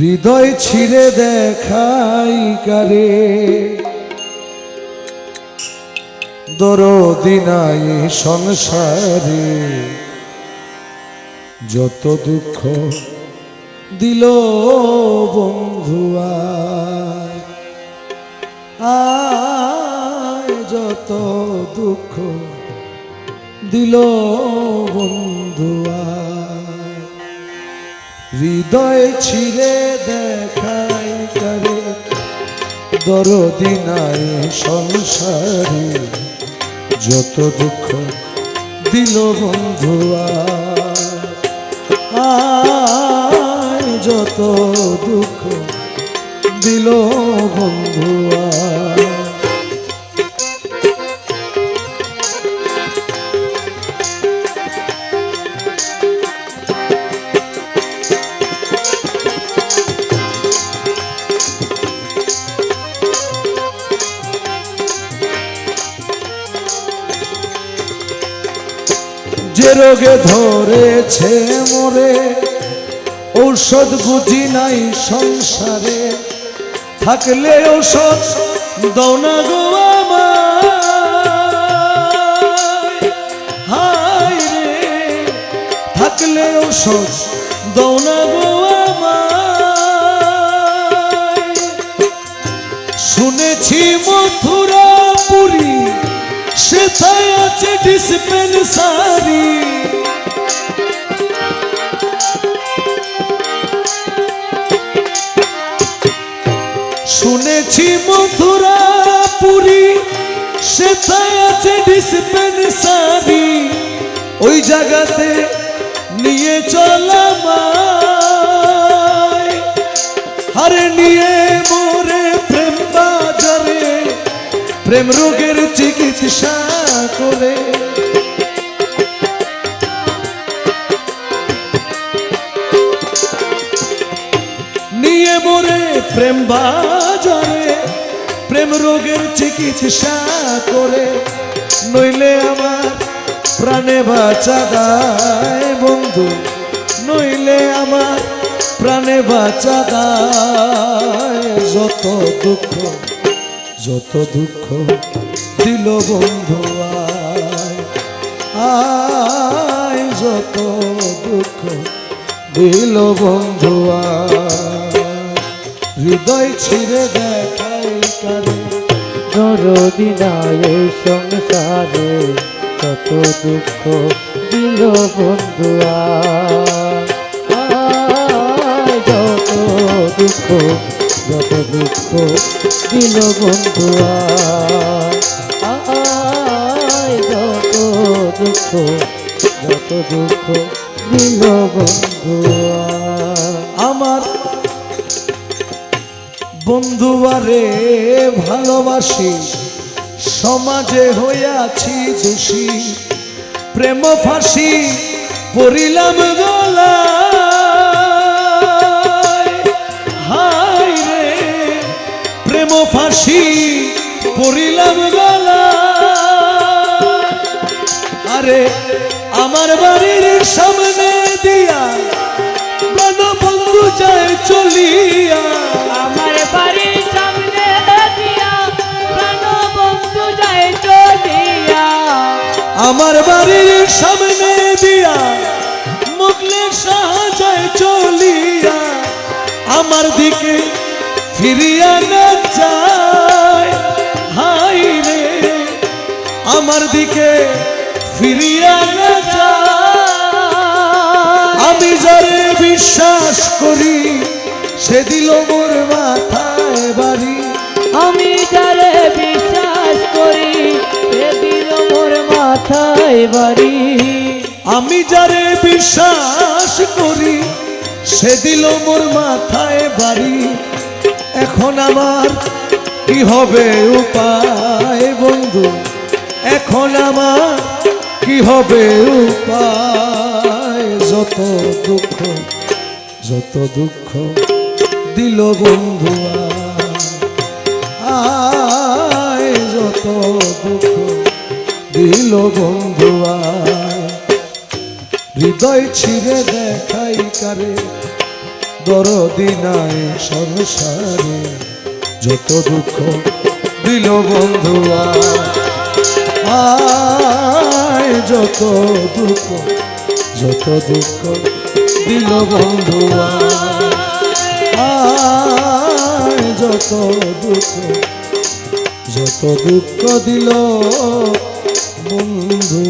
হৃদয় ছিঁড়ে দেখাই কারে। দরদি নাই সংসারে, যত দুঃখ দিল বন্ধুয়া আয়। যত দুঃখ দিল বন্ধুয়া হৃদয় ছিঁড়ে দেখাই করে। দরদি নাই সংসারে, যত দুঃখ দিল বন্ধুয়া আয় যত দুঃখ দিল বন্ধুয়া যে রোগে ধরেছে মোরে, ঔষধ বুঝি নাই সংসারে থাকলে ঔষধ দৌনা না গো। হায় রে, থাকলে ঔষধ ডিসপেন্সারি শুনেছি মথুরা পুরী সেথায় আছে ডিসপেন্সারি ওই জায়গাতে নিয়ে চলামায় হারে নিয়ে মোরে প্রেম রোগের চিকিৎসা করে। নিয়ে মোরে প্রেম বাজারে, প্রেম রোগের চিকিৎসা করে। নইলে আমার প্রাণে বাঁচা দায় বন্ধু, নইলে আমার প্রাণে বাঁচা দায় যত দুঃখ যত দুঃখ দিল বন্ধু আয় যত দুঃখ দিল বন্ধু হৃদয় ছিঁড়ে দেখাই কারে, দরদি নাই সংসারে কত দুঃখ দিল বন্ধুয়া আয়, যত দুঃখ যত দুঃখ দিল বন্ধুয়া যত দুঃখ যত দুঃখ দিল আমার ভালোবাসি, সমাজে হইয়াছি দোষী, প্রেম ফাঁসি পড়িলাম গলা ফাঁসি পড়িলাম গলা। আরে আমার বাড়ির সামনে দিয়া বন্ধু যায় চলিয়া। আমার বাড়ির সামনে দিয়া বন্ধু যায় চলিয়া। আমার বাড়ির সামনে দিয়া মুগলে সাজায় চলিয়া। আমার দিকে ফিরিয়া না যায়। হাই রে আমার দিকে ফিরিয়া না যায়। আমি যারে বিশ্বাস করি সে দিল মোর মাথায় বাড়ি। আমি যারে বিশ্বাস করি সে দিল মোর মাথায় বাড়ি। আমি যারে বিশ্বাস করি সে দিল মোর মাথায় বাড়ি। এখন আমার কি হবে উপায়, বন্ধু? এখন আমার কি হবে উপায়? যত দুঃখ যত দুঃখ দিল বন্ধু যত দুঃখ দিল বন্ধু হৃদয় ছিঁড়ে দেখাই কারে দরদি নাই সংসারে, যত দুঃখ দিল বন্ধু আয়। যত দুঃখ যত দুঃখ দিল বন্ধু আয়। যত দুঃখ যত দুঃখ দিল বন্ধু